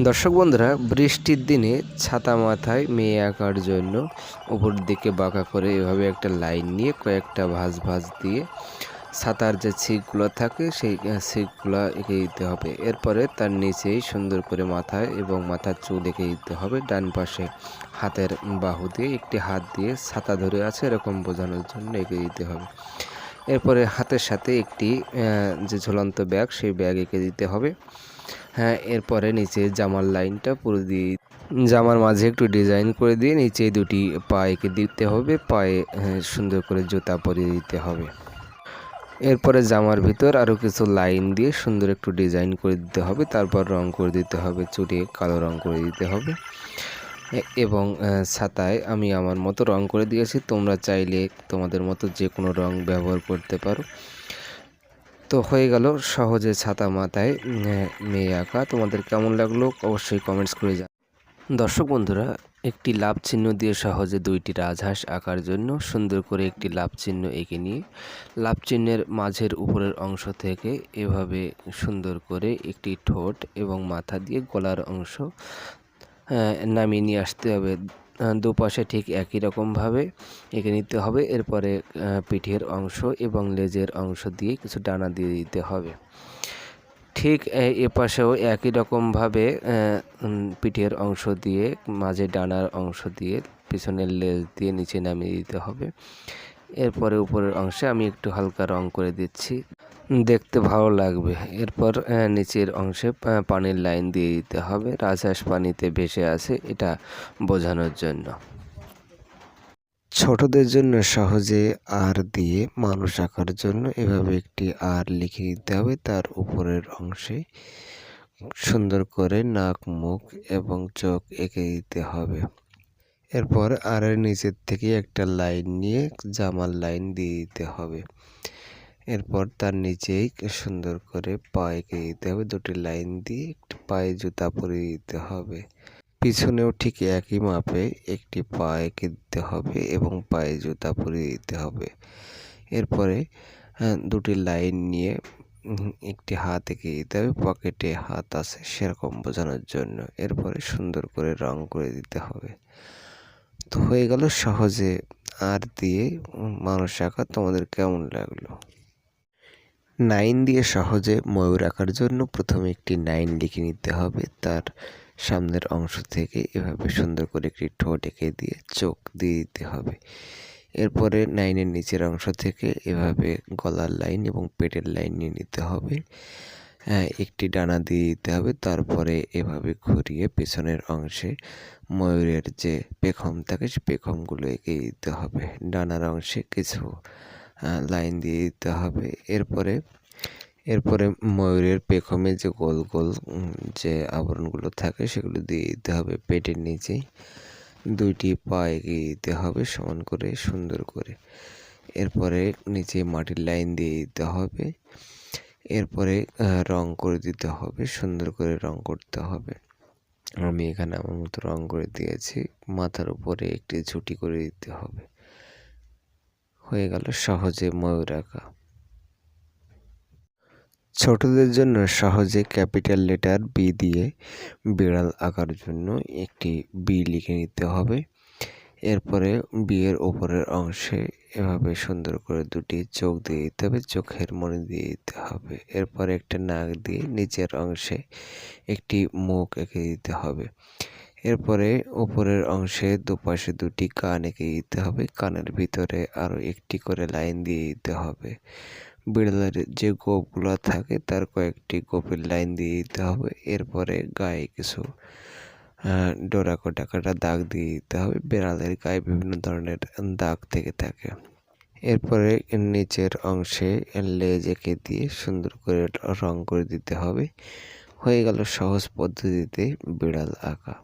দর্শক বন্ধুরা, বৃষ্টির দিনে ছাতা মাথায় মেয়ে আঁকার জন্য উপর দিকে বাঁকা করে এভাবে একটা লাইন নিয়ে কয়েকটা ভাঁজ ভাঁজ দিয়ে ছাতার যে ছিপগুলো থাকে সেই ছিপগুলো এঁকে দিতে হবে। এরপরে তার নিচেই সুন্দর করে মাথায় এবং মাথার চুল এঁকে দিতে হবে। ডান পাশে হাতের বাহু দিয়ে একটি হাত দিয়ে ছাতা ধরে আছে, এরকম বোঝানোর জন্য এঁকে দিতে হবে। এরপরে হাতের সাথে একটি যে ঝুলন্ত ব্যাগ, সেই ব্যাগ এঁকে দিতে হবে। হ্যাঁ এরপরে নিচে জামার লাইনটা পুরো দিয়ে জামার মাঝে একটু ডিজাইন করে দিয়ে নিচে দুটি পায়েকে দিতে হবে পায়ে হ্যাঁ, সুন্দর করে জুতা পরিয়ে দিতে হবে। এরপরে জামার ভিতর আরও কিছু লাইন দিয়ে সুন্দর একটু ডিজাইন করে দিতে হবে তারপর রং করে দিতে হবে চুড়ে কালো রং করে দিতে হবে। এবং ছাতায় আমি আমার মতো রং করে দিয়েছি তোমরা চাইলে তোমাদের মতো যে কোনো রং ব্যবহার করতে পারো। তো হয়ে গেল সহজে ছাতা মাথায় মেয়ে আঁকা। তোমাদের কেমন লাগল অবশ্যই কমেন্টস করে যা দর্শক বন্ধুরা, একটি লাভ চিহ্ন দিয়ে সহজে দুইটি রাজহাঁস আঁকার জন্য সুন্দর করে একটি লাভ চিহ্ন এঁকে নিয়ে, লাভ চিহ্নের মাঝের উপরের অংশ থেকে এভাবে সুন্দর করে একটি ঠোঁট এবং মাথা দিয়ে গলার অংশ নামিয়ে নিয়ে আসতে হবে। দুপাশে ঠিক একই রকমভাবে এঁকে নিতে হবে। এরপরে পিঠের অংশ এবং লেজের অংশ দিয়ে কিছু ডানা দিয়ে দিতে হবে। ঠিক এ পাশেও একই রকমভাবে পিঠের অংশ দিয়ে, মাঝে ডানার অংশ দিয়ে, পিছনের লেজ দিয়ে নিচে নামিয়ে দিতে হবে। এরপরে উপরের অংশে আমি একটু হালকা রং করে দিচ্ছি। দেখতে ভালো লাগবে। এরপর নিচের অংশে পানির লাইন দিয়ে দিতে হবে। রাজহাঁস পানিতে ভেসে আছে এটা বোঝানোর জন্য। ছোটদের জন্য সহজে আর দিয়ে মানুষ আঁকার জন্য এভাবে একটি আর লিখে দিতে হবে। তার উপরের অংশে সুন্দর করে নাক, মুখ এবং চোখ এঁকে দিতে হবে। এরপর, আরের নিচের থেকে একটা লাইন নিয়ে জামার লাইন দিয়ে দিতে হবে। এরপর তার নিচেই সুন্দর করে পায়ে দিতে হবে, দুটি লাইন দিয়ে একটি পায়ে জুতা পরিয়ে দিতে হবে। পিছনেও ঠিক একই মাপে একটি পায়ে দিতে হবে এবং পায়ে জুতা পরিয়ে দিতে হবে। এরপরে দুটি লাইন নিয়ে একটি হাত এঁকে দিতে হবে, পকেটে হাত আছে সেরকম বোঝানোর জন্য। এরপরে সুন্দর করে রং করে দিতে হবে। তো হয়ে গেল সহজে। আর দিয়ে মানুষ আঁকা তোমাদের কেমন লাগল? নাইন দিয়ে সহজে ময়ূর আঁকার জন্য প্রথমে একটি নাইন লিখে নিতে হবে। তার সামনের অংশ থেকে এভাবে সুন্দর করে একটি ঠোঁট এঁকে দিয়ে চোখ দিয়ে দিতে হবে। এরপরে নাইনের নিচের অংশ থেকে এভাবে গলার লাইন এবং পেটের লাইন নিয়ে নিতে হবে। হ্যাঁ একটি ডানা দিয়ে দিতে হবে। তারপরে এভাবে ঘুরিয়ে পেছনের অংশে ময়ূরের যে পেখম থাকে, সে পেখমগুলো এঁকে দিতে হবে। ডানার অংশে কিছু লাইন দিয়ে দিতে হবে। এরপরে এরপরে ময়ূরের পেখমে যে গোল গোল যে আবরণগুলো থাকে সেগুলো দিয়ে দিতে হবে পেটের নিচে। দুইটি পা এগিয়ে দিতে হবে সমান করে, সুন্দর করে। এরপরে নিচে মাটির লাইন দিয়ে দিতে হবে। এরপরে রং করে দিতে হবে, সুন্দর করে রং করতে হবে। আমি এখানে আমার মতো রং করে দিয়েছি। মাথার উপরে একটি ঝুটি করে দিতে হবে। হয়ে গেল সহজে ময়ূর আঁকা। ছোটদের জন্য সহজে ক্যাপিটাল লেটার বি দিয়ে বিড়াল আঁকার জন্য একটি বি লিখে নিতে হবে। এরপরে বিয়ের ওপরের অংশে এভাবে সুন্দর করে দুটি চোখ দিয়ে দিতে হবে, চোখের মনে দিয়ে দিতে হবে। এরপরে একটা নাক দিয়ে নিচের অংশে একটি মুখ এঁকে দিতে হবে। এরপরে উপরের অংশে দুপাশে দুটি কান এঁকে দিতে হবে। কানের ভিতরে আরও একটি করে লাইন দিয়ে দিতে হবে। বিড়ালের যে গোপগুলো থাকে, তার কয়েকটি গোপের লাইন দিয়ে দিতে হবে। এরপরে গায়ে কিছু ডোরা কোটা কাটা দাগ দিয়ে দিতে হবে। বিড়ালের গায়ে বিভিন্ন ধরনের দাগ থেকে থাকে। এরপরে নিচের অংশে লেজ এঁকে দিয়ে সুন্দর করে রং করে দিতে হবে। হয়ে গেল সহজ পদ্ধতিতে বিড়াল আঁকা।